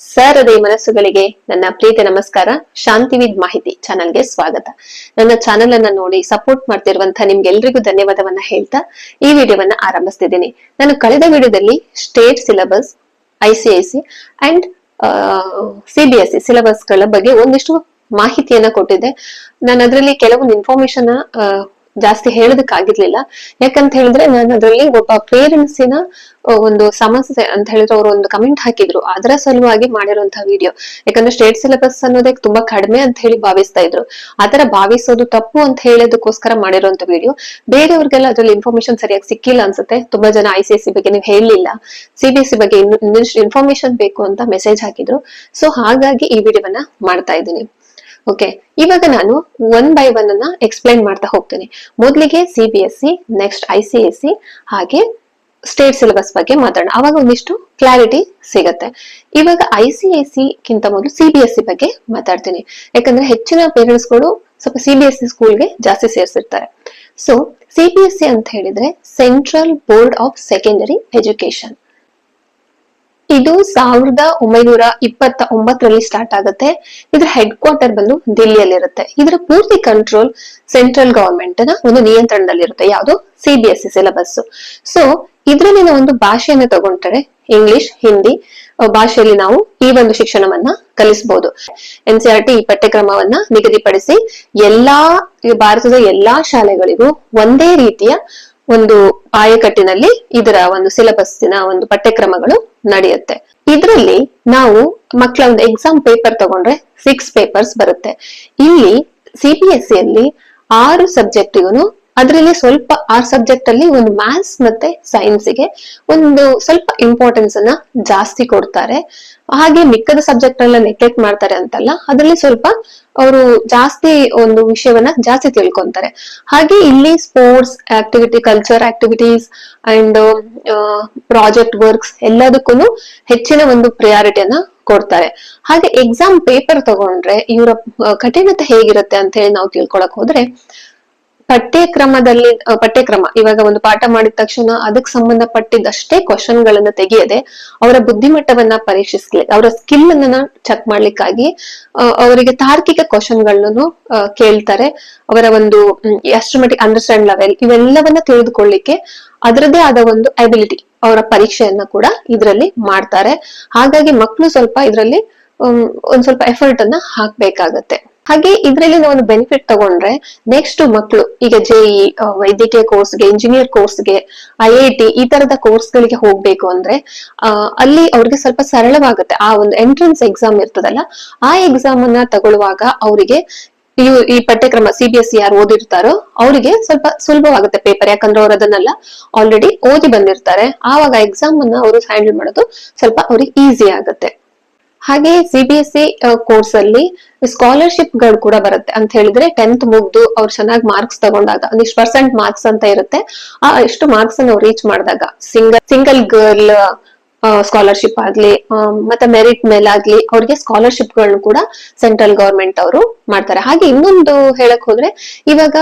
ಸಹೃದಯ ಮನಸ್ಸುಗಳಿಗೆ ನನ್ನ ಪ್ರೀತಿ ನಮಸ್ಕಾರ ಶಾಂತಿವಿದ್ ಮಾಹಿತಿ ಚಾನಲ್ಗೆ ಸ್ವಾಗತ. ನನ್ನ ಚಾನೆಲ್ ಅನ್ನ ನೋಡಿ ಸಪೋರ್ಟ್ ಮಾಡ್ತಿರುವಂತಹ ನಿಮ್ಗೆಲ್ರಿಗೂ ಧನ್ಯವಾದವನ್ನ ಹೇಳ್ತಾ ಈ ವಿಡಿಯೋವನ್ನ ಆರಂಭಿಸ್ತಿದ್ದೀನಿ. ನಾನು ಕಳೆದ ವಿಡಿಯೋದಲ್ಲಿ state syllabus ICIC and CBSE ಸಿಲೆಬಸ್ಗಳ ಬಗ್ಗೆ ಒಂದಿಷ್ಟು ಮಾಹಿತಿಯನ್ನ ಕೊಟ್ಟಿದ್ದೆ. ನಾನು ಅದರಲ್ಲಿ ಕೆಲವೊಂದು ಇನ್ಫಾರ್ಮೇಶನ್ ಜಾಸ್ತಿ ಹೇಳೋದಕ್ಕಾಗಿರ್ಲಿಲ್ಲ. ಯಾಕಂತ ಹೇಳಿದ್ರೆ ನಾನು ಅದರಲ್ಲಿ ಒಬ್ಬ ಪೇರೆಂಟ್ಸಿನ ಒಂದು ಸಮಸ್ಯೆ ಅಂತ ಹೇಳಿದ್ರೆ ಅವರು ಒಂದು ಕಮೆಂಟ್ ಹಾಕಿದ್ರು. ಅದರ ಸಲುವಾಗಿ ಮಾಡಿರುವಂತಹ ವಿಡಿಯೋ ಯಾಕಂದ್ರೆ ಸ್ಟೇಟ್ ಸಿಲೆಬಸ್ ಅನ್ನೋದಕ್ಕೆ ತುಂಬಾ ಕಡಿಮೆ ಅಂತ ಹೇಳಿ ಭಾವಿಸ್ತಾ ಇದ್ರು. ಆತರ ಭಾವಿಸೋದು ತಪ್ಪು ಅಂತ ಹೇಳೋದಕ್ಕೋಸ್ಕರ ಮಾಡಿರುವಂತ ವಿಡಿಯೋ ಬೇರೆಯವ್ರಿಗೆಲ್ಲ ಅದ್ರಲ್ಲಿ ಇನ್ಫಾರ್ಮೇಶನ್ ಸರಿಯಾಗಿ ಸಿಕ್ಕಿಲ್ಲ ಅನ್ಸುತ್ತೆ. ತುಂಬಾ ಜನ ಐ ಸಿ ಸಿ ಬಗ್ಗೆ ನೀವು ಹೇಳಲಿಲ್ಲ ಸಿಬಿಎಸ್ಸಿ ಬಗ್ಗೆ ಇನ್ನು ಇನ್ನಷ್ಟು ಇನ್ಫಾರ್ಮೇಶನ್ ಬೇಕು ಅಂತ ಮೆಸೇಜ್ ಹಾಕಿದ್ರು. ಸೊ ಹಾಗಾಗಿ ಈ ವಿಡಿಯೋವನ್ನ ಮಾಡ್ತಾ ಇದ್ದೀನಿ. ಓಕೆ ಇವಾಗ ನಾನು ಒನ್ ಬೈ ಒನ್ ಅನ್ನ ಎಕ್ಸ್ಪ್ಲೈನ್ ಮಾಡ್ತಾ ಹೋಗ್ತೀನಿ. ಮೊದಲಿಗೆ C B S C next I C S C ಹಾಗೆ ಸ್ಟೇಟ್ ಸಿಲೆಬಸ್ ಬಗ್ಗೆ ಮಾತಾಡೋಣ. ಅವಾಗ ಒಂದಿಷ್ಟು ಕ್ಲಾರಿಟಿ ಸಿಗತ್ತೆ. ಇವಾಗ ಐ ಸಿ ಎಸ್ ಸಿ ಗಿಂತ ಮೊದಲು ಸಿ ಬಿ ಎಸ್ ಸಿ ಬಗ್ಗೆ ಮಾತಾಡ್ತೀನಿ. ಯಾಕಂದ್ರೆ ಹೆಚ್ಚಿನ ಪೇರೆಂಟ್ಸ್ಗಳು ಸ್ವಲ್ಪ ಸಿ ಬಿ ಎಸ್ ಸಿ ಸ್ಕೂಲ್ಗೆ ಜಾಸ್ತಿ ಸೇರಿಸಿರ್ತಾರೆ. So C B S C ಅಂತ ಹೇಳಿದ್ರೆ central board of secondary education ಇದು ಸಾವಿರದ ಒಂಬೈನೂರ ಇಪ್ಪತ್ತ ಒಂಬತ್ತರಲ್ಲಿ ಸ್ಟಾರ್ಟ್ ಆಗುತ್ತೆ. ಇದರ ಹೆಡ್ ಕ್ವಾರ್ಟರ್ ಬಂದು ದಿಲ್ಲಿಯಲ್ಲಿರುತ್ತೆ. ಇದರ ಪೂರ್ತಿ ಕಂಟ್ರೋಲ್ ಸೆಂಟ್ರಲ್ ಗವರ್ಮೆಂಟ್ನ ಒಂದು ನಿಯಂತ್ರಣದಲ್ಲಿರುತ್ತೆ. ಯಾವುದು? ಸಿಬಿಎಸ್ಇ ಸಿಲೆಬಸ್ ಸೊ ಇದರಲ್ಲಿನ ಒಂದು ಭಾಷೆಯನ್ನು ತಗೊಂಡ್ರೆ ಇಂಗ್ಲಿಷ್ ಹಿಂದಿ ಭಾಷೆಯಲ್ಲಿ ನಾವು ಈ ಒಂದು ಶಿಕ್ಷಣವನ್ನ ಕಲಿಸಬಹುದು ಎನ್ ಸಿ ಆರ್ ಟಿ ಈ ಪಠ್ಯಕ್ರಮವನ್ನ ನಿಗದಿಪಡಿಸಿ ಎಲ್ಲಾ, ಭಾರತದ ಎಲ್ಲಾ ಶಾಲೆಗಳಿಗೂ ಒಂದೇ ರೀತಿಯ ಒಂದು ಆಯಕಟ್ಟಿನಲ್ಲಿ ಇದರ ಒಂದು ಸಿಲೆಬಸ್ಸಿನ ಒಂದು ಪಠ್ಯಕ್ರಮಗಳು ನಡೆಯುತ್ತೆ. ಇದರಲ್ಲಿ ನಾವು ಮಕ್ಕಳ ಒಂದು ಎಕ್ಸಾಮ್ ಪೇಪರ್ ತಗೊಂಡ್ರೆ ಸಿಕ್ಸ್ ಪೇಪರ್ಸ್ ಬರುತ್ತೆ. ಇಲ್ಲಿ ಸಿಬಿಎಸ್ಇ ಅಲ್ಲಿ ಆರು ಸಬ್ಜೆಕ್ಟಿಗೂ ಅದರಲ್ಲಿ ಸ್ವಲ್ಪ ಆ ಸಬ್ಜೆಕ್ಟ್ ಅಲ್ಲಿ ಒಂದು ಮ್ಯಾಥ್ಸ್ ಮತ್ತೆ ಸೈನ್ಸ್ಗೆ ಒಂದು ಸ್ವಲ್ಪ ಇಂಪಾರ್ಟೆನ್ಸ್ ಅನ್ನ ಜಾಸ್ತಿ ಕೊಡ್ತಾರೆ. ಹಾಗೆ ಮಿಕ್ಕದ ಸಬ್ಜೆಕ್ಟ್ ಎಲ್ಲ ನೆಗ್ಲೆಕ್ಟ್ ಮಾಡ್ತಾರೆ ಅಂತಲ್ಲ, ಅದರಲ್ಲಿ ಸ್ವಲ್ಪ ಅವರು ಜಾಸ್ತಿ ಒಂದು ವಿಷಯವನ್ನ ಜಾಸ್ತಿ ತಿಳ್ಕೊಂತಾರೆ. ಹಾಗೆ ಇಲ್ಲಿ sports activity culture activities and project works ಎಲ್ಲದಕ್ಕೂ ಹೆಚ್ಚಿನ ಒಂದು ಪ್ರಿಯಾರಿಟಿಯನ್ನ ಕೊಡ್ತಾರೆ. ಹಾಗೆ ಎಕ್ಸಾಮ್ ಪೇಪರ್ ತಗೊಂಡ್ರೆ ಇವರ ಕಠಿಣತೆ ಹೇಗಿರುತ್ತೆ ಅಂತ ಹೇಳಿ ನಾವು ತಿಳ್ಕೊಳಕ್ ಹೋದ್ರೆ ಪಠ್ಯಕ್ರಮದಲ್ಲಿ ಪಠ್ಯಕ್ರಮ. ಇವಾಗ ಒಂದು ಪಾಠ ಮಾಡಿದ ತಕ್ಷಣ ಅದಕ್ಕೆ ಸಂಬಂಧಪಟ್ಟಿದ್ದಷ್ಟೇ ಕ್ವಶನ್ ಗಳನ್ನ ತೆಗೆಯದೆ ಅವರ ಬುದ್ಧಿಮಟ್ಟವನ್ನ ಪರೀಕ್ಷಿಸ್ಲಿ, ಅವರ ಸ್ಕಿಲ್ ಅನ್ನ ಚೆಕ್ ಮಾಡ್ಲಿಕ್ಕಾಗಿ ಅವರಿಗೆ ತಾರ್ಕಿಕ ಕ್ವಶನ್ಗಳನ್ನು ಕೇಳ್ತಾರೆ. ಅವರ ಒಂದು ಮಟ್ಟಿಗೆ ಅಂಡರ್ಸ್ಟ್ಯಾಂಡ್ ಲೆವೆಲ್ ಇವೆಲ್ಲವನ್ನ ತಿಳಿದುಕೊಳ್ಳಿಕ್ಕೆ ಅದರದೇ ಆದ ಒಂದು ಅಬಿಲಿಟಿ ಅವರ ಪರೀಕ್ಷೆಯನ್ನ ಕೂಡ ಇದರಲ್ಲಿ ಮಾಡ್ತಾರೆ. ಹಾಗಾಗಿ ಮಕ್ಕಳು ಸ್ವಲ್ಪ ಇದರಲ್ಲಿ ಒಂದ್ ಸ್ವಲ್ಪ ಎಫರ್ಟ್ ಅನ್ನ ಹಾಕ್ಬೇಕಾಗತ್ತೆ. ಹಾಗೆ ಇದರಲ್ಲಿ ನಾವು ಬೆನಿಫಿಟ್ ತಗೊಂಡ್ರೆ ನೆಕ್ಸ್ಟ್ ಮಕ್ಕಳು ಈಗ ಜೆಇ ವೈದ್ಯಕೀಯ ಕೋರ್ಸ್ಗೆ ಇಂಜಿನಿಯರ್ ಕೋರ್ಸ್ಗೆ ಐ ಐ ಟಿ ಈ ತರದ ಕೋರ್ಸ್ಗಳಿಗೆ ಹೋಗ್ಬೇಕು ಅಂದ್ರೆ ಅಲ್ಲಿ ಅವ್ರಿಗೆ ಸ್ವಲ್ಪ ಸರಳವಾಗುತ್ತೆ. ಆ ಒಂದು ಎಂಟ್ರೆನ್ಸ್ ಎಕ್ಸಾಮ್ ಇರ್ತದಲ್ಲ, ಆ ಎಕ್ಸಾಮ್ ಅನ್ನ ತಗೊಳ್ಳುವಾಗ ಅವರಿಗೆ ಈ ಪಠ್ಯಕ್ರಮ ಸಿ ಬಿ ಎಸ್ ಸಿ ಯಾರು ಓದಿರ್ತಾರೋ ಅವರಿಗೆ ಸ್ವಲ್ಪ ಸುಲಭವಾಗುತ್ತೆ ಪೇಪರ್ ಯಾಕಂದ್ರೆ ಅವ್ರು ಅದನ್ನೆಲ್ಲ ಆಲ್ರೆಡಿ ಓದಿ ಬಂದಿರ್ತಾರೆ. ಆವಾಗ ಎಕ್ಸಾಮ್ ಅನ್ನ ಅವರು ಹ್ಯಾಂಡಲ್ ಮಾಡೋದು ಸ್ವಲ್ಪ ಅವ್ರಿಗೆ ಈಸಿ ಆಗುತ್ತೆ. ಹಾಗೆ ಸಿಬಿಎಸ್ಇ ಕೋರ್ಸ್ ಅಲ್ಲಿ ಸ್ಕಾಲರ್ಶಿಪ್ಗಳು ಕೂಡ ಬರುತ್ತೆ. ಅಂತ ಹೇಳಿದ್ರೆ ಟೆಂತ್ ಮುಗ್ದು ಅವ್ರು ಚೆನ್ನಾಗಿ ಮಾರ್ಕ್ಸ್ ತಗೊಂಡಾಗ ಒಂದಿಷ್ಟು ಪರ್ಸೆಂಟ್ ಮಾರ್ಕ್ಸ್ ಅಂತ ಇರುತ್ತೆ. ಆ ಎಷ್ಟು ಮಾರ್ಕ್ಸ್ ಅನ್ನು ರೀಚ್ ಮಾಡಿದಾಗ ಸಿಂಗಲ್ ಸಿಂಗಲ್ ಗರ್ಲ್ ಸ್ಕಾಲರ್ಶಿಪ್ ಆಗ್ಲಿ ಮತ್ತೆ ಮೆರಿಟ್ ಮೇಲಾಗ್ಲಿ ಅವ್ರಿಗೆ ಸ್ಕಾಲರ್ಶಿಪ್ ಗಳನ್ನ ಕೂಡ ಸೆಂಟ್ರಲ್ ಗವರ್ಮೆಂಟ್ ಅವರು ಮಾಡ್ತಾರೆ. ಹಾಗೆ ಇನ್ನೊಂದು ಹೇಳಕ್ ಹೋದ್ರೆ, ಇವಾಗ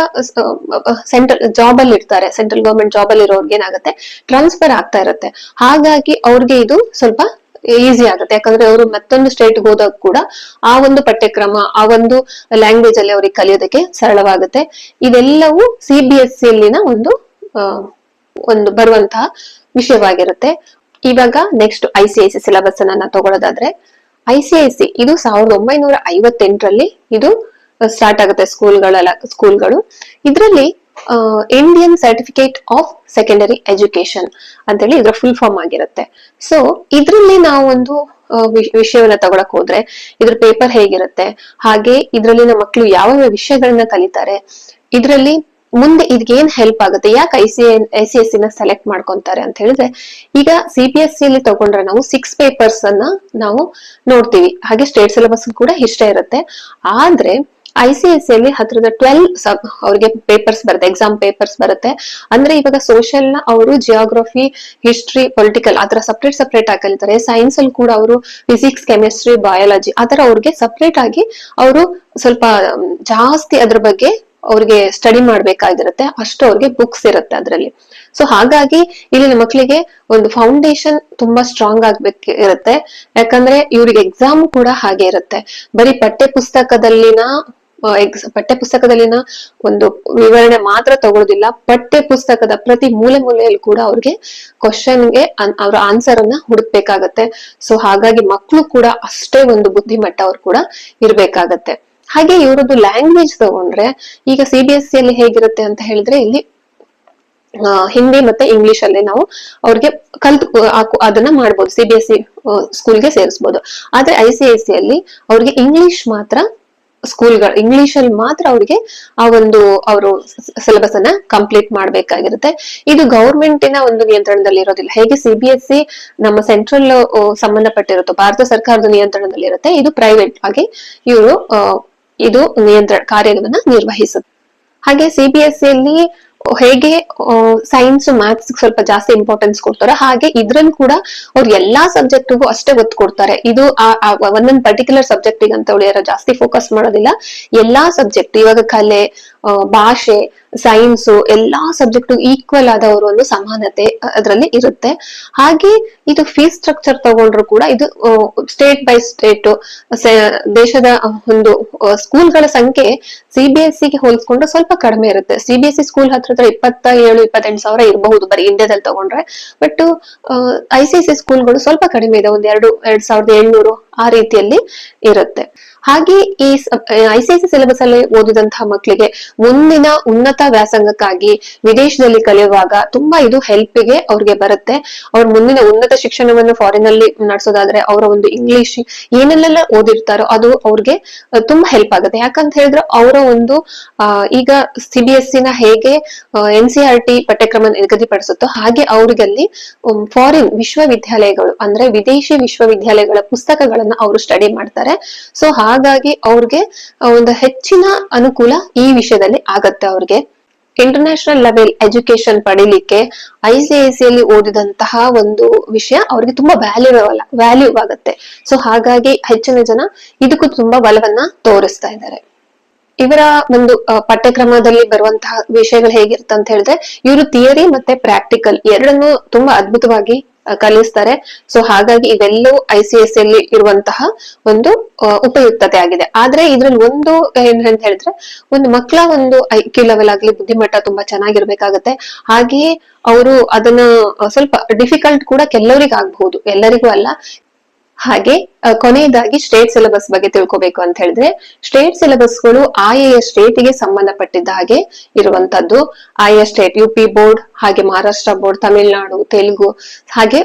ಸೆಂಟ್ರಲ್ ಜಾಬ್ ಅಲ್ಲಿ ಇರ್ತಾರೆ ಸೆಂಟ್ರಲ್ ಗವರ್ಮೆಂಟ್ ಜಾಬ್ ಅಲ್ಲಿ ಇರೋರ್ಗೆ ಏನಾಗುತ್ತೆ ಟ್ರಾನ್ಸ್ಫರ್ ಆಗ್ತಾ ಇರುತ್ತೆ. ಹಾಗಾಗಿ ಅವ್ರಿಗೆ ಇದು ಸ್ವಲ್ಪ ಈಸಿ ಆಗುತ್ತೆ. ಯಾಕಂದ್ರೆ ಅವರು ಮತ್ತೊಂದು ಸ್ಟೇಟ್ ಹೋದಾಗ ಕೂಡ ಆ ಒಂದು ಪಠ್ಯಕ್ರಮ, ಆ ಒಂದು ಲ್ಯಾಂಗ್ವೇಜ್ ಅಲ್ಲಿ ಅವ್ರಿಗೆ ಕಲಿಯೋದಕ್ಕೆ ಸರಳವಾಗುತ್ತೆ. ಇದೆಲ್ಲವೂ ಸಿ ಬಿ ಎಸ್ ಅಲ್ಲಿನ ಒಂದು ಒಂದು ಬರುವಂತಹ ವಿಷಯವಾಗಿರುತ್ತೆ. ಇವಾಗ next I C I C syllabus ಅನ್ನ ತಗೊಳ್ಳೋದಾದ್ರೆ ಐ ಸಿ ಐ ಸಿ ಇದು ಸಾವಿರದ ಒಂಬೈನೂರ ಐವತ್ತೆಂಟರಲ್ಲಿ ಇದು ಸ್ಟಾರ್ಟ್ ಆಗುತ್ತೆ ಸ್ಕೂಲ್ಗಳೆಲ್ಲ ಸ್ಕೂಲ್ಗಳು ಇದರಲ್ಲಿ Indian certificate of secondary education ಅಂತೇಳಿ ಇದರ ಫುಲ್ ಫಾರ್ಮ್ ಆಗಿರುತ್ತೆ. ಸೊ ಇದರಲ್ಲಿ ನಾವು ಒಂದು ವಿಷಯವನ್ನ ತಗೊಳಕ್ ಹೋದ್ರೆ ಇದ್ರ ಪೇಪರ್ ಹೇಗಿರುತ್ತೆ, ಹಾಗೆ ಇದರಲ್ಲಿನ ಮಕ್ಕಳು ಯಾವ ಯಾವ ವಿಷಯಗಳನ್ನ ಕಲಿತಾರೆ, ಇದರಲ್ಲಿ ಮುಂದೆ ಇದಕ್ಕೆ ಏನ್ ಹೆಲ್ಪ್ ಆಗುತ್ತೆ, ಯಾಕೆ ಐ ಸಿ ಐ ಸಿ ಎಸ್ನ ಸೆಲೆಕ್ಟ್ ಮಾಡ್ಕೊಂತಾರೆ ಅಂತ ಹೇಳಿದ್ರೆ, ಈಗ ಸಿ ಪಿ ಎಸ್ ಸಿ ಅಲ್ಲಿ ತಗೊಂಡ್ರೆ ನಾವು ಸಿಕ್ಸ್ ಪೇಪರ್ಸ್ ಅನ್ನ ನಾವು ನೋಡ್ತೀವಿ. ಹಾಗೆ ಸ್ಟೇಟ್ ಸಿಲೆಬಸ್ ಕೂಡ ಇಷ್ಟೇ ಇರುತ್ತೆ. ಆದ್ರೆ ಐ ಸಿ ಎಸ್ ಅಲ್ಲಿ ಹತ್ರದ ಟ್ವೆಲ್ ಸಬ್ ಅವ್ರಿಗೆ ಪೇಪರ್ಸ್ ಬರುತ್ತೆ ಎಕ್ಸಾಮ್ ಪೇಪರ್ಸ್ ಬರುತ್ತೆ. ಅಂದ್ರೆ ಇವಾಗ ಸೋಷಿಯಲ್ನ ಅವರು ಜಿಯೋಗ್ರಫಿ ಹಿಸ್ಟ್ರಿ ಪೊಲಿಟಿಕಲ್ ಆತರ ಸಪ್ರೇಟ್ ಸಪ್ರೇಟ್ ಆಗಿ ಕಲಿತಾರೆ. ಸೈನ್ಸ್ ಅಲ್ಲಿ ಕೂಡ ಅವರು ಫಿಸಿಕ್ಸ್ ಕೆಮಿಸ್ಟ್ರಿ ಬಯಾಲಜಿ ಆತರ ಅವ್ರಿಗೆ ಸಪ್ರೇಟ್ ಆಗಿ ಅವರು ಸ್ವಲ್ಪ ಜಾಸ್ತಿ ಅದ್ರ ಬಗ್ಗೆ ಅವ್ರಿಗೆ ಸ್ಟಡಿ ಮಾಡ್ಬೇಕಾಗಿರುತ್ತೆ. ಅಷ್ಟು ಅವ್ರಿಗೆ ಬುಕ್ಸ್ ಇರುತ್ತೆ ಅದರಲ್ಲಿ. ಸೊ ಹಾಗಾಗಿ ಇಲ್ಲಿ ಮಕ್ಕಳಿಗೆ ಒಂದು ಫೌಂಡೇಶನ್ ತುಂಬಾ ಸ್ಟ್ರಾಂಗ್ ಆಗ್ಬೇಕು, ಇರುತ್ತೆ. ಯಾಕಂದ್ರೆ ಇವ್ರಿಗೆ ಎಕ್ಸಾಮ್ ಕೂಡ ಹಾಗೆ ಇರುತ್ತೆ. ಬರೀ ಪಠ್ಯ ಪುಸ್ತಕದಲ್ಲಿನ ಪಠ್ಯ ಪುಸ್ತಕದಲ್ಲಿನ ಒಂದು ವಿವರಣೆ ಮಾತ್ರ ತಗೊಳ್ಳೋದಿಲ್ಲ ಪಠ್ಯ ಪುಸ್ತಕದ ಪ್ರತಿ ಮೂಲೆ ಮೂಲೆಯಲ್ಲಿ ಕೂಡ ಅವ್ರಿಗೆ ಕ್ವಶನ್ಗೆ ಅವ್ರ ಆನ್ಸರ್ ಅನ್ನ ಹುಡುಕ್ಬೇಕಾಗತ್ತೆ. ಸೊ ಹಾಗಾಗಿ ಮಕ್ಕಳು ಕೂಡ ಅಷ್ಟೇ ಒಂದು ಬುದ್ಧಿಮಟ್ಟ ಅವ್ರು ಕೂಡ ಇರ್ಬೇಕಾಗತ್ತೆ. ಹಾಗೆ ಇವರದ್ದು ಲ್ಯಾಂಗ್ವೇಜ್ ತಗೊಂಡ್ರೆ, ಈಗ ಸಿ ಬಿ ಎಸ್ ಅಲ್ಲಿ ಹೇಗಿರುತ್ತೆ ಅಂತ ಹೇಳಿದ್ರೆ ಇಲ್ಲಿ ಹಿಂದಿ ಮತ್ತೆ ಇಂಗ್ಲಿಷ್ ಅಲ್ಲಿ ನಾವು ಅವ್ರಿಗೆ ಕಲ್ತು ಅದನ್ನ ಮಾಡ್ಬೋದು. ಸಿ ಬಿ ಎಸ್ ಸಿ ಸ್ಕೂಲ್ಗೆ ಸೇರಿಸ್ಬೋದು. ಆದ್ರೆ ಐ ಸಿ ಐ ಸಿ ಅಲ್ಲಿ ಅವ್ರಿಗೆ ಇಂಗ್ಲಿಷ್ ಮಾತ್ರ ಸ್ಕೂಲ್ಗಳು ಇಂಗ್ಲಿಷ್ ಅಲ್ಲಿ ಮಾತ್ರ ಅವ್ರಿಗೆ ಆ ಒಂದು, ಅವರು ಸಿಲೆಬಸ್ ಅನ್ನ ಕಂಪ್ಲೀಟ್ ಮಾಡ್ಬೇಕಾಗಿರುತ್ತೆ. ಇದು ಗೌರ್ಮೆಂಟಿನ ಒಂದು ನಿಯಂತ್ರಣದಲ್ಲಿ ಇರೋದಿಲ್ಲ. ಹೇಗೆ ಸಿ ಬಿ ಎಸ್ ನಮ್ಮ ಸೆಂಟ್ರಲ್ ಸಂಬಂಧಪಟ್ಟಿರುತ್ತೋ, ಭಾರತ ಸರ್ಕಾರದ ನಿಯಂತ್ರಣದಲ್ಲಿ ಇರುತ್ತೆ. ಇದು ಪ್ರೈವೇಟ್ ಆಗಿ ಇವರು ಇದು ನಿಯಂತ್ರಣ ಕಾರ್ಯವನ್ನ ನಿರ್ವಹಿಸುತ್ತೆ. ಹಾಗೆ ಸಿ ಬಿ ಎಸ್ ಅಲ್ಲಿ ಹೇಗೆ ಸೈನ್ಸ್ ಮ್ಯಾಥ್ಸ್ ಸ್ವಲ್ಪ ಜಾಸ್ತಿ ಇಂಪಾರ್ಟೆನ್ಸ್ ಕೊಡ್ತಾರೆ ಹಾಗೆ ಇದ್ರನ್ ಕೂಡ ಅವ್ರು ಎಲ್ಲಾ ಸಬ್ಜೆಕ್ಟ್ಗೂ ಅಷ್ಟೇ ಗೊತ್ತು ಕೊಡ್ತಾರೆ. ಇದು ಒಂದೊಂದ್ ಪರ್ಟಿಕ್ಯುಲರ್ ಸಬ್ಜೆಕ್ಟ್ ಅಂತ ಉಳಿಯಾರ ಜಾಸ್ತಿ ಫೋಕಸ್ ಮಾಡೋದಿಲ್ಲ. ಎಲ್ಲಾ ಸಬ್ಜೆಕ್ಟ್ ಇವಾಗ ಕಲೆ ಭಾಷೆ ಸೈನ್ಸ್ ಎಲ್ಲಾ ಸಬ್ಜೆಕ್ಟ್ ಈಕ್ವಲ್ ಆದ ಅವರು ಒಂದು ಸಮಾನತೆ ಅದರಲ್ಲಿ ಇರುತ್ತೆ. ಹಾಗೆ ಇದು ಫೀಸ್ ಸ್ಟ್ರಕ್ಚರ್ ತಗೊಂಡ್ರು ಕೂಡ ಇದು ಸ್ಟೇಟ್ ಬೈ ಸ್ಟೇಟ್ ದೇಶದ ಒಂದು ಸ್ಕೂಲ್ಗಳ ಸಂಖ್ಯೆ ಸಿಬಿಎಸ್ಇಗೆ ಹೋಲಿಸ್ಕೊಂಡ್ರೆ ಸ್ವಲ್ಪ ಕಡಿಮೆ ಇರುತ್ತೆ. ಸಿಬಿಎಸ್ಇ ಸ್ಕೂಲ್ ಹತ್ರ ಹತ್ರ ಇಪ್ಪತ್ತ ಏಳು ಇಪ್ಪತ್ತೆಂಟು ಸಾವಿರ ಇರಬಹುದು ಬರೀ ಇಂಡಿಯಾದಲ್ಲಿ ತಗೊಂಡ್ರೆ. ಬಟ್ ಐ ಸಿ ಸ್ಕೂಲ್ಗಳು ಸ್ವಲ್ಪ ಕಡಿಮೆ ಇದೆ. ಒಂದ್ ಎರಡು, ಎರಡ್ ಸಾವಿರದ ಏಳ್ನೂರು ಆ ರೀತಿಯಲ್ಲಿ ಇರುತ್ತೆ. ಹಾಗೆ ಈ ಐಸಿಐಸಿ ಸಿಲೆಬಸ್ ಅಲ್ಲಿ ಓದಿದಂತಹ ಮಕ್ಕಳಿಗೆ ಮುಂದಿನ ಉನ್ನತ ವ್ಯಾಸಂಗಕ್ಕಾಗಿ ವಿದೇಶದಲ್ಲಿ ಕಲಿಯುವಾಗ ತುಂಬಾ ಇದು ಹೆಲ್ಪ್ಗೆ ಅವ್ರಿಗೆ ಬರುತ್ತೆ. ಅವ್ರ ಮುಂದಿನ ಉನ್ನತ ಶಿಕ್ಷಣವನ್ನು ಫಾರಿನ್ ಅಲ್ಲಿ ನಡೆಸೋದಾದ್ರೆ ಅವರ ಒಂದು ಇಂಗ್ಲಿಷ್ ಏನೆಲ್ಲ ಓದಿರ್ತಾರೋ ಅದು ಅವ್ರಿಗೆ ತುಂಬಾ ಹೆಲ್ಪ್ ಆಗುತ್ತೆ. ಯಾಕಂತ ಹೇಳಿದ್ರೆ ಅವರ ಒಂದು ಈಗ ಸಿ ಬಿ ಎಸ್ನ ಹೇಗೆ ಎನ್ ಸಿ ಆರ್ ಟಿ ಪಠ್ಯಕ್ರಮ ನಿಗದಿಪಡಿಸುತ್ತೋ ಹಾಗೆ ಅವರಿಗಲ್ಲಿ ಫಾರಿನ್ ವಿಶ್ವವಿದ್ಯಾಲಯಗಳು ಅಂದ್ರೆ ವಿದೇಶಿ ವಿಶ್ವವಿದ್ಯಾಲಯಗಳ ಪುಸ್ತಕಗಳನ್ನ ಅವರು ಸ್ಟಡಿ ಮಾಡ್ತಾರೆ. ಸೊ ಹಾಗಾಗಿ ಅವ್ರಿಗೆ ಒಂದು ಹೆಚ್ಚಿನ ಅನುಕೂಲ ಈ ವಿಷಯದಲ್ಲಿ ಆಗತ್ತೆ ಅವ್ರಿಗೆ. ಇಂಟರ್ನ್ಯಾಷನಲ್ ಲೆವೆಲ್ ಎಜುಕೇಶನ್ ಪಡಿಲಿಕ್ಕೆ ಐ ಅಲ್ಲಿ ಓದಿದಂತಹ ಒಂದು ವಿಷಯ ಅವ್ರಿಗೆ ತುಂಬಾ ವ್ಯಾಲ್ಯೂಬಲ್ ವ್ಯಾಲ್ಯೂ ಆಗುತ್ತೆ. ಸೊ ಹಾಗಾಗಿ ಹೆಚ್ಚಿನ ಜನ ಇದಕ್ಕೂ ತುಂಬಾ ಬಲವನ್ನ ತೋರಿಸ್ತಾ ಇದ್ದಾರೆ. ಇವರ ಒಂದು ಪಠ್ಯಕ್ರಮದಲ್ಲಿ ಬರುವಂತಹ ವಿಷಯಗಳು ಹೇಗಿರುತ್ತೆ ಅಂತ ಹೇಳಿದ್ರೆ, ಇವರು ಥಿಯರಿ ಮತ್ತೆ ಪ್ರಾಕ್ಟಿಕಲ್ ಎರಡನ್ನೂ ತುಂಬಾ ಅದ್ಭುತವಾಗಿ ಕಲಿಸ್ತಾರೆ. ಸೊ ಹಾಗಾಗಿ ಇವೆಲ್ಲವೂ ಐ ಸಿ ಅಲ್ಲಿ ಇರುವಂತಹ ಒಂದು ಉಪಯುಕ್ತತೆ ಆಗಿದೆ ಆದ್ರೆ ಇದ್ರಲ್ಲಿ ಒಂದು ಏನ್ ಅಂತ ಹೇಳಿದ್ರೆ, ಒಂದು ಮಕ್ಕಳ ಒಂದು ಐ ಕ್ಯೂ ಲೆವೆಲ್ ಆಗ್ಲಿ, ಬುದ್ಧಿಮಟ್ಟ ತುಂಬಾ ಚೆನ್ನಾಗಿರ್ಬೇಕಾಗತ್ತೆ. ಹಾಗೆಯೇ ಅವರು ಅದನ್ನ ಸ್ವಲ್ಪ ಡಿಫಿಕಲ್ಟ್ ಕೂಡ ಕೆಲವರಿಗೆ ಆಗ್ಬಹುದು ಎಲ್ಲರಿಗೂ ಅಲ್ಲ ಹಾಗೆ ಕೊನೆಯದಾಗಿ ಸ್ಟೇಟ್ ಸಿಲೆಬಸ್ ಬಗ್ಗೆ ತಿಳ್ಕೊಬೇಕು ಅಂತ ಹೇಳಿದ್ರೆ ಸ್ಟೇಟ್ ಸಿಲೆಬಸ್ಗಳು ಆಯಾ ಸ್ಟೇಟ್ಗೆ ಸಂಬಂಧಪಟ್ಟಿದ್ದ ಹಾಗೆ ಇರುವಂತದ್ದು. ಆಯಾ ಸ್ಟೇಟ್ ಯು ಪಿ ಬೋರ್ಡ್ ಹಾಗೆ ಮಹಾರಾಷ್ಟ್ರ ಬೋರ್ಡ್ ತಮಿಳುನಾಡು, ತೆಲುಗು, ಹಾಗೆ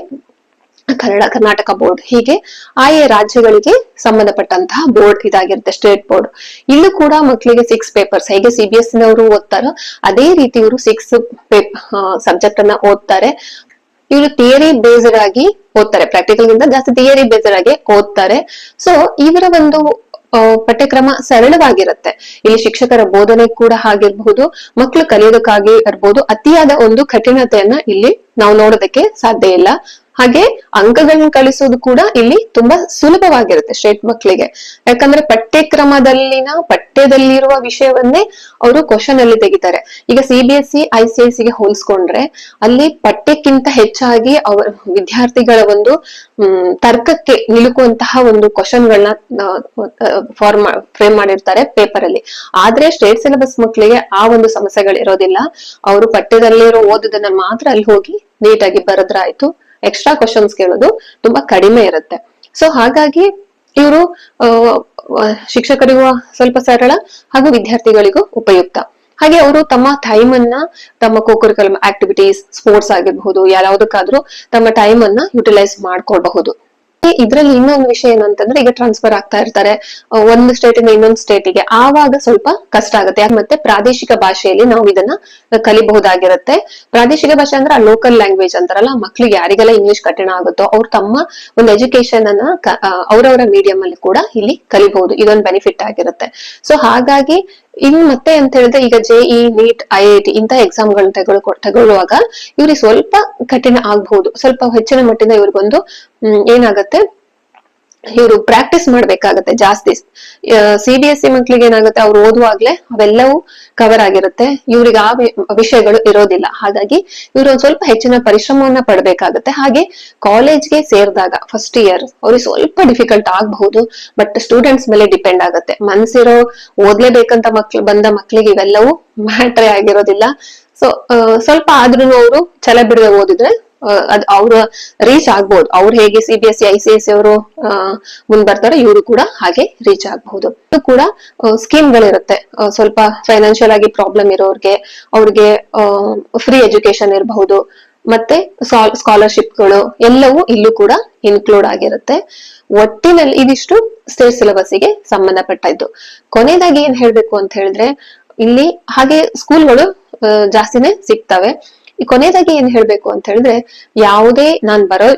ಕನ್ನಡ, ಕರ್ನಾಟಕ ಬೋರ್ಡ್ ಹೀಗೆ ಆಯಾ ರಾಜ್ಯಗಳಿಗೆ ಸಂಬಂಧಪಟ್ಟಂತಹ ಬೋರ್ಡ್ ಇದಾಗಿರುತ್ತೆ ಸ್ಟೇಟ್ ಬೋರ್ಡ್ ಇಲ್ಲೂ ಕೂಡ ಮಕ್ಕಳಿಗೆ ಸಿಕ್ಸ್ ಪೇಪರ್ಸ್ ಹೇಗೆ ಸಿ ಬಿ ಎಸ್ ನವರು ಓದ್ತಾರೋ, ಅದೇ ರೀತಿ ಇವರು ಸಿಕ್ಸ್ ಸಬ್ಜೆಕ್ಟ್ ಅನ್ನ ಓದ್ತಾರೆ. ಇವರು ಥಿಯರಿ ಬೇಸ್ಡ್ ಆಗಿ ಓದ್ತಾರೆ. ಪ್ರಾಕ್ಟಿಕಲ್ ಗಿಂತ ಜಾಸ್ತಿ ಥಿಯರಿ ಬೇಸ್ಡ್ ಆಗಿ ಓದ್ತಾರೆ. ಸೊ ಇವರ ಒಂದು ಪಠ್ಯಕ್ರಮ ಸರಳವಾಗಿರುತ್ತೆ. ಇಲ್ಲಿ ಶಿಕ್ಷಕರ ಬೋಧನೆ ಕೂಡ ಆಗಿರ್ಬಹುದು ಮಕ್ಕಳು ಕಲಿಯೋದಕ್ಕಾಗಿ ಇರ್ಬೋದು, ಅತಿಯಾದ ಒಂದು ಕಠಿಣತೆಯನ್ನ ಇಲ್ಲಿ ನಾವು ನೋಡೋದಕ್ಕೆ ಸಾಧ್ಯ ಇಲ್ಲ. ಹಾಗೆ ಅಂಕಗಳನ್ನ ಕಳಿಸೋದು ಕೂಡ ಇಲ್ಲಿ ತುಂಬಾ ಸುಲಭವಾಗಿರುತ್ತೆ ಸ್ಟೇಟ್ ಮಕ್ಕಳಿಗೆ. ಯಾಕಂದ್ರೆ ಪಠ್ಯಕ್ರಮದಲ್ಲಿನ, ಪಠ್ಯದಲ್ಲಿರುವ ವಿಷಯವನ್ನೇ ಅವರು ಕ್ವಶನ್ ಅಲ್ಲಿ ತೆಗಿತಾರೆ. ಈಗ C B S C I C I ಸಿಗೆ ಹೋಲಿಸ್ಕೊಂಡ್ರೆ ಅಲ್ಲಿ ಪಠ್ಯಕ್ಕಿಂತ ಹೆಚ್ಚಾಗಿ ಅವರ ವಿದ್ಯಾರ್ಥಿಗಳ ಒಂದು ತರ್ಕಕ್ಕೆ ನಿಲುಕುವಂತಹ ಒಂದು ಕ್ವಶನ್ಗಳನ್ನ ಫಾರ್ಮ್ ಫ್ರೇಮ್ ಮಾಡಿರ್ತಾರೆ ಪೇಪರ್ ಅಲ್ಲಿ. ಆದ್ರೆ ಸ್ಟೇಟ್ ಸಿಲೆಬಸ್ ಮಕ್ಕಳಿಗೆ ಆ ಒಂದು ಸಮಸ್ಯೆಗಳು ಇರೋದಿಲ್ಲ ಅವರು ಪಠ್ಯದಲ್ಲಿರೋ ಓದುದನ್ನ ಮಾತ್ರ ಅಲ್ಲಿ ಹೋಗಿ ನೀಟಾಗಿ ಬರೆದ್ರಾಯ್ತು. ಎಕ್ಸ್ಟ್ರಾ ಕ್ವಶನ್ಸ್ ಕೇಳೋದು ತುಂಬಾ ಕಡಿಮೆ ಇರುತ್ತೆ. ಸೊ ಹಾಗಾಗಿ ಇವರು ಶಿಕ್ಷಕರಿಗೂ ಸ್ವಲ್ಪ ಸರಳ ಹಾಗೂ ವಿದ್ಯಾರ್ಥಿಗಳಿಗೂ ಉಪಯುಕ್ತ. ಹಾಗೆ ಅವರು ತಮ್ಮ ಟೈಮ್ ಅನ್ನ, ತಮ್ಮ ಕೋಕರಿಕುಲಮ್ ಆಕ್ಟಿವಿಟೀಸ್ ಸ್ಪೋರ್ಟ್ಸ್ ಆಗಿರಬಹುದು ಯಾವ್ದಕ್ಕಾದ್ರೂ ತಮ್ಮ ಟೈಮ್ ಅನ್ನ ಯುಟಿಲೈಸ್ ಮಾಡ್ಕೊಳ್ಬಹುದು. ಇದ್ರಲ್ಲಿ ಇನ್ನೊಂದು ವಿಷಯ ಏನಂತಂದ್ರೆ ಈಗ ಟ್ರಾನ್ಸ್ಫರ್ ಆಗ್ತಾ ಇರ್ತಾರೆ. ಒಂದು ಸ್ಟೇಟ್ ಇಂದ ಇನ್ನೊಂದು ಸ್ಟೇಟಿಗೆ ಆವಾಗ ಸ್ವಲ್ಪ ಕಷ್ಟ ಆಗುತ್ತೆ. ಮತ್ತೆ ಪ್ರಾದೇಶಿಕ ಭಾಷೆಯಲ್ಲಿ ನಾವು ಇದನ್ನ ಕಲಿಬಹುದಾಗಿರುತ್ತೆ. ಪ್ರಾದೇಶಿಕ ಭಾಷೆ ಅಂದ್ರೆ ಲೋಕಲ್ ಲ್ಯಾಂಗ್ವೇಜ್ ಅಂತಾರಲ್ಲ ಮಕ್ಳಿಗೆ ಯಾರಿಗೆಲ್ಲ ಇಂಗ್ಲಿಷ್ ಕಠಿಣ ಆಗುತ್ತೋ ಅವ್ರು ತಮ್ಮ ಒಂದು ಎಜುಕೇಶನ್ ಅನ್ನ ಅವ್ರವ್ರ ಮೀಡಿಯಂ ಅಲ್ಲಿ ಕೂಡ ಇಲ್ಲಿ ಕಲಿಬಹುದು. ಇದೊಂದು ಬೆನಿಫಿಟ್ ಆಗಿರುತ್ತೆ. ಸೊ ಹಾಗಾಗಿ ಇನ್ ಮತ್ತೆ ಅಂತ ಹೇಳಿದ್ರೆ ಈಗ JEE NEET I I T ಇಂತಹ ಎಕ್ಸಾಮ್ ಗಳನ್ನ ತಗೊಳ್ಕೊ ತಗೊಳ್ಳುವಾಗ ಇವ್ರಿಗೆ ಸ್ವಲ್ಪ ಕಠಿಣ ಆಗ್ಬಹುದು. ಸ್ವಲ್ಪ ಹೆಚ್ಚಿನ ಮಟ್ಟಿಂದ ಇವ್ರಿಗೊಂದು ಏನಾಗತ್ತೆ? ಇವರು ಪ್ರಾಕ್ಟೀಸ್ ಮಾಡ್ಬೇಕಾಗತ್ತೆ ಜಾಸ್ತಿ. ಸಿ ಬಿ ಎಸ್ ಸಿ ಮಕ್ಳಿಗೆ ಏನಾಗುತ್ತೆ, ಅವ್ರು ಓದುವಾಗ್ಲೇ ಅವೆಲ್ಲವೂ ಕವರ್ ಆಗಿರುತ್ತೆ. ಇವ್ರಿಗೆ ಆ ವಿಷಯಗಳು ಇರೋದಿಲ್ಲ. ಹಾಗಾಗಿ ಇವ್ರು ಒಂದ್ ಸ್ವಲ್ಪ ಹೆಚ್ಚಿನ ಪರಿಶ್ರಮವನ್ನ ಪಡ್ಬೇಕಾಗತ್ತೆ. ಹಾಗೆ ಕಾಲೇಜ್ಗೆ ಸೇರಿದಾಗ ಫಸ್ಟ್ ಇಯರ್ ಅವ್ರಿಗೆ ಸ್ವಲ್ಪ ಡಿಫಿಕಲ್ಟ್ ಆಗಬಹುದು ಬಟ್ ಸ್ಟೂಡೆಂಟ್ಸ್ ಮೇಲೆ ಡಿಪೆಂಡ್ ಆಗುತ್ತೆ. ಮನ್ಸಿರೋ ಓದ್ಲೇಬೇಕಂತ ಮಕ್ಳು, ಬಂದ ಮಕ್ಳಿಗೆ ಇವೆಲ್ಲವೂ ಮ್ಯಾಟ್ರೇ ಆಗಿರೋದಿಲ್ಲ. ಸೊ ಸ್ವಲ್ಪ ಆದ್ರೂ ಅವರು ಛಲ ಬಿಡದೆ ಓದಿದ್ರೆ ಅದ್ ಅವ್ರ ರೀಚ್ ಆಗ್ಬಹುದು ಅವ್ರು ಹೇಗೆ C B S C I C S ಅವರು ಮುಂದ್ ಬರ್ತಾರೆ, ಇವರು ಕೂಡ ಹಾಗೆ ರೀಚ್ ಆಗಬಹುದು. ಕೂಡ ಸ್ಕೀಮ್ ಗಳಿರುತ್ತೆ. ಸ್ವಲ್ಪ ಫೈನಾನ್ಷಿಯಲ್ ಆಗಿ ಪ್ರಾಬ್ಲಮ್ ಇರೋರ್ಗೆ, ಅವ್ರಿಗೆ ಫ್ರೀ ಎಜುಕೇಶನ್ ಇರಬಹುದು. ಮತ್ತೆ ಸ್ಕಾಲರ್ಶಿಪ್ಗಳು ಎಲ್ಲವೂ ಇಲ್ಲೂ ಕೂಡ ಇನ್ಕ್ಲೂಡ್ ಆಗಿರುತ್ತೆ. ಒಟ್ಟಿನಲ್ಲಿ ಇದಿಷ್ಟು ಸ್ಟೇಟ್ ಸಿಲೆಬಸ್ಸಿಗೆ ಸಂಬಂಧಪಟ್ಟಿದ್ದು. ಕೊನೆಯದಾಗಿ ಏನ್ ಹೇಳ್ಬೇಕು ಅಂತ ಹೇಳಿದ್ರೆ, ಇಲ್ಲಿ ಹಾಗೆ ಸ್ಕೂಲ್ಗಳು ಜಾಸ್ತಿನೇ ಸಿಗ್ತವೆ. ಈ ಕೊನೆಯದಾಗಿ ಏನ್ ಹೇಳ್ಬೇಕು ಅಂತ ಹೇಳಿದ್ರೆ, ಯಾವುದೇ ನಾನ್ ಬರೋ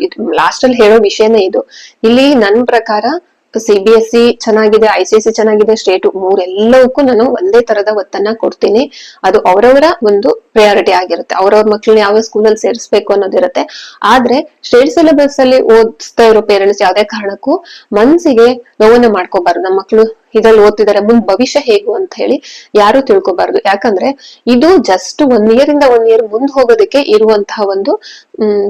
ಲಾಸ್ಟ್ ಅಲ್ಲಿ ಹೇಳೋ ವಿಷಯನೇ ಇದು. ಇಲ್ಲಿ ನನ್ ಪ್ರಕಾರ ಸಿ ಬಿ ಎಸ್ ಸಿ ಚೆನ್ನಾಗಿದೆ ಐ ಸಿ ಸಿ ಚೆನ್ನಾಗಿದೆ, ಸ್ಟೇಟ್ ಮೂರೆಲ್ಲವಕ್ಕೂ ನಾನು ಒಂದೇ ತರದ ಒತ್ತನ್ನ ಕೊಡ್ತೀನಿ. ಅದು ಅವರವರ ಒಂದು ಪ್ರಯಾರಿಟಿ ಆಗಿರುತ್ತೆ. ಅವ್ರವ್ರ ಮಕ್ಕಳನ್ನ ಯಾವ ಸ್ಕೂಲಲ್ಲಿ ಸೇರಿಸ್ಬೇಕು ಅನ್ನೋದಿರುತ್ತೆ ಆದ್ರೆ ಸ್ಟೇಟ್ ಸಿಲೆಬಸ್ ಅಲ್ಲಿ ಓದಿಸ್ತಾ ಇರೋ ಪೇರೆಂಟ್ಸ್ ಯಾವ್ದೇ ಕಾರಣಕ್ಕೂ ಮನ್ಸಿಗೆ ನೋವನ್ನ ಮಾಡ್ಕೋಬಾರ್ದು. ನಮ್ಮ ಮಕ್ಕಳು ಇದ್ರಲ್ಲಿ ಓದ್ತಿದ್ದಾರೆ. ಮುಂದ್ ಭವಿಷ್ಯ ಹೇಗು ಅಂತ ಹೇಳಿ ಯಾರು ತಿಳ್ಕೊಬಾರ್ದು. ಯಾಕಂದ್ರೆ ಇದು ಜಸ್ಟ್ ಒನ್ ಇಯರ್ ಇಂದ ಒನ್ ಇಯರ್ ಮುಂದ್ ಹೋಗೋದಕ್ಕೆ ಇರುವಂತಹ ಒಂದು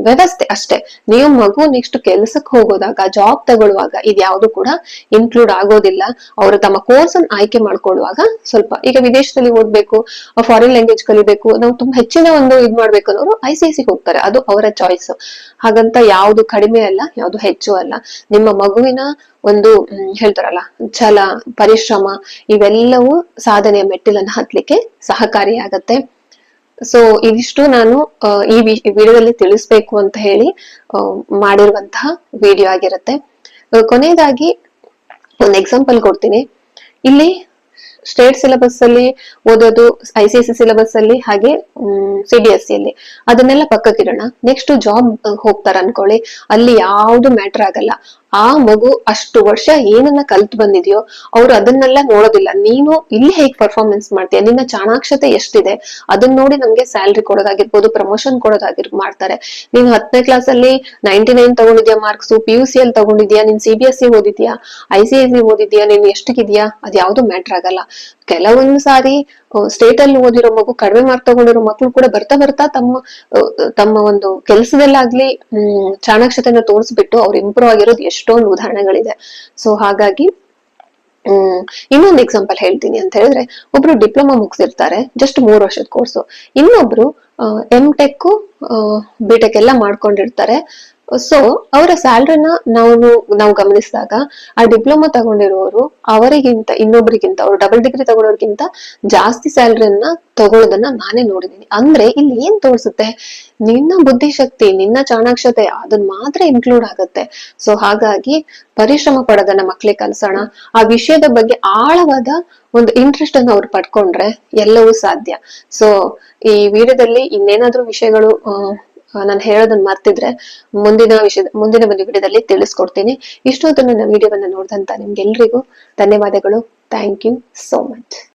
ವ್ಯವಸ್ಥೆ ಅಷ್ಟೇ. ನೀವು ಮಗು ನೆಕ್ಸ್ಟ್ ಕೆಲ್ಸಕ್ಕೆ ಹೋಗೋದಾಗ ಜಾಬ್ ತಗೊಳ್ಳುವಾಗ ಇದ್ಯಾವುದು ಕೂಡ ಇನ್ಕ್ಲೂಡ್ ಆಗೋದಿಲ್ಲ. ಅವರು ತಮ್ಮ ಕೋರ್ಸ್ ಅನ್ನು ಆಯ್ಕೆ ಮಾಡ್ಕೊಳ್ಳುವಾಗ ಸ್ವಲ್ಪ, ಈಗ ವಿದೇಶದಲ್ಲಿ ಓದ್ಬೇಕು ಫಾರಿನ್ ಲ್ಯಾಂಗ್ವೇಜ್ ಕಲಿಬೇಕು, ನಾವು ತುಂಬಾ ಹೆಚ್ಚಿನ ಒಂದು ಇದ್ ಮಾಡ್ಬೇಕು ಅನ್ನೋರು ಐ ಸಿ ಸಿ ಹೋಗ್ತಾರೆ. ಅದು ಅವರ ಚಾಯ್ಸ್ ಹಾಗಂತ ಯಾವ್ದು ಕಡಿಮೆ ಅಲ್ಲ, ಯಾವ್ದು ಹೆಚ್ಚು ಅಲ್ಲ. ನಿಮ್ಮ ಮಗುವಿನ ಒಂದು ಹೇಳ್ತಾರಲ್ಲ, ಛಲ ಪರಿಶ್ರಮ ಇವೆಲ್ಲವೂ ಸಾಧನೆಯ ಮೆಟ್ಟಿಲನ್ನು ಹತ್ಲಿಕ್ಕೆ ಸಹಕಾರಿಯಾಗತ್ತೆ. ಸೊ ಇದಿಷ್ಟು ನಾನು ಈ ವಿಡಿಯೋದಲ್ಲಿ ತಿಳಿಸ್ಬೇಕು ಅಂತ ಹೇಳಿ ಮಾಡಿರುವಂತಹ ವಿಡಿಯೋ ಆಗಿರುತ್ತೆ. ಕೊನೆಯದಾಗಿ ಒಂದು ಎಕ್ಸಾಂಪಲ್ ಕೊಡ್ತೀನಿ. ಇಲ್ಲಿ ಸ್ಟೇಟ್ ಸಿಲೆಬಸ್ ಅಲ್ಲಿ ಓದೋದು ಐ ಸಿ ಸಿ ಸಿಲೆಬಸ್ ಅಲ್ಲಿ ಹಾಗೆ ಸಿ ಬಿ ಎಸ್ ಸಿ ಅಲ್ಲಿ. ಅದನ್ನೆಲ್ಲ ಪಕ್ಕಕ್ಕಿರೋಣ ನೆಕ್ಸ್ಟ್ ಜಾಬ್ ಹೋಗ್ತಾರ ಅನ್ಕೊಳ್ಳಿ ಅಲ್ಲಿ ಯಾವುದು ಮ್ಯಾಟರ್ ಆಗಲ್ಲ. ಆ ಮಗು ಅಷ್ಟು ವರ್ಷ ಏನನ್ನ ಕಲ್ತ್ ಬಂದಿದ್ಯೋ ಅವ್ರು ಅದನ್ನೆಲ್ಲ ನೋಡೋದಿಲ್ಲ. ನೀನು ಇಲ್ಲಿ ಹೇಗ್ ಪರ್ಫಾರ್ಮೆನ್ಸ್ ಮಾಡ್ತೀಯ? ನಿನ್ನ ಚಾಣಾಕ್ಷತೆ ಎಷ್ಟಿದೆ? ಅದನ್ನ ನೋಡಿ ನಮ್ಗೆ ಸ್ಯಾಲ್ರಿ ಕೊಡೋದಾಗಿರ್ಬೋದು ಪ್ರಮೋಷನ್ ಕೊಡೋದಾಗಿರ್, ಮಾಡ್ತಾರೆ. ನೀನ್ ಹತ್ತನೇ ಕ್ಲಾಸ್ ಅಲ್ಲಿ ನೈಂಟಿ ನೈನ್ ತಗೊಂಡಿದ್ಯಾ ಮಾರ್ಕ್ಸ್ ಪಿ ಯು ಸಿ ಅಲ್ಲಿ ತಗೊಂಡಿದ್ಯಾ? ನೀನ್ ಸಿ ಬಿ ಎಸ್ ಸಿ ಓದಿದ್ಯಾ? ಐ ಸಿ ಎಸ್ ಸಿ ಓದಿದ್ಯಾ? ನೀನ್ ಅದ್ ಯಾವ್ದು ಮ್ಯಾಟರ್ ಆಗಲ್ಲ. ಕೆಲವೊಂದು ಸಾರಿ ಸ್ಟೇಟ್ ಅಲ್ಲಿ ಓದಿರೋ ಮಗು ಕಡಿಮೆ ಮಾರ್ಕ್ ತಗೊಂಡಿರೋ ಮಕ್ಳು ಕೂಡ ಬರ್ತಾ ಬರ್ತಾ ತಮ್ಮ ತಮ್ಮ ಒಂದು ಕೆಲಸದಲ್ಲಾಗ್ಲಿ, ಹ್ಮ್, ಚಾಣಾಕ್ಷತೆನ ತೋರಿಸ್ಬಿಟ್ಟು ಅವ್ರು ಇಂಪ್ರೂವ್ ಆಗಿರೋದು ಎಷ್ಟೊಂದು ಉದಾಹರಣೆಗಳಿದೆ. ಸೊ ಹಾಗಾಗಿ, ಹ್ಮ್, ಇನ್ನೊಂದು ಎಕ್ಸಾಂಪಲ್ ಹೇಳ್ತೀನಿ ಅಂತ ಹೇಳಿದ್ರೆ, ಒಬ್ರು ಡಿಪ್ಲೊಮಾ ಮುಗಿಸಿರ್ತಾರೆ ಜಸ್ಟ್ ಮೂರ್ ವರ್ಷದ ಕೋರ್ಸು ಇನ್ನೊಬ್ರು ಎಂ ಟೆಕ್ ಬಿ ಟೆಕ್ ಎಲ್ಲ ಮಾಡ್ಕೊಂಡಿರ್ತಾರೆ. ಸೊ ಅವರ ಸ್ಯಾಲ್ರಿನ ನಾವು ನಾವು ಗಮನಿಸಿದಾಗ, ಆ ಡಿಪ್ಲೊಮಾ ತಗೊಂಡಿರೋರು ಅವರಿಗಿಂತ ಇನ್ನೊಬ್ಬರಿಗಿಂತ ಅವರು ಡಬಲ್ ಡಿಗ್ರಿ ತಗೊಳ್ಳೋರ್ಗಿಂತ ಜಾಸ್ತಿ ಸ್ಯಾಲ್ರಿಯನ್ನ ತಗೊಳ್ಳೋದನ್ನ ನಾನೇ ನೋಡಿದೀನಿ. ಅಂದ್ರೆ ಇಲ್ಲಿ ಏನ್ ತೋರಿಸುತ್ತೆ? ನಿನ್ನ ಬುದ್ಧಿಶಕ್ತಿ, ನಿನ್ನ ಚಾಣಾಕ್ಷತೆ ಅದನ್ನ ಮಾತ್ರ ಇನ್ಕ್ಲೂಡ್ ಆಗುತ್ತೆ. ಸೊ ಹಾಗಾಗಿ ಪರಿಶ್ರಮ ಪಡೋದನ್ನ ಮಕ್ಳಿಗೆ ಕಲ್ಸೋಣ. ಆ ವಿಷಯದ ಬಗ್ಗೆ ಆಳವಾದ ಒಂದು ಇಂಟ್ರೆಸ್ಟ್ ಅನ್ನು ಅವ್ರು ಪಡ್ಕೊಂಡ್ರೆ ಎಲ್ಲವೂ ಸಾಧ್ಯ. ಸೊ ಈ ವಿಡಿಯೋದಲ್ಲಿ ಇನ್ನೇನಾದ್ರೂ ವಿಷಯಗಳು ನಾನು ಹೇಳೋದನ್ನ ಮರ್ತಿದ್ರೆ ಮುಂದಿನ ವಿಷಯ ಮುಂದಿನ ಒಂದು ವಿಡಿಯೋದಲ್ಲಿ ತಿಳಿಸ್ಕೊಡ್ತೀನಿ. ಇಷ್ಟೊತ್ತು ನನ್ನ ವಿಡಿಯೋವನ್ನು ನೋಡಿದಂತ ನಿಮ್ಗೆಲ್ರಿಗೂ ಧನ್ಯವಾದಗಳು. Thank you so much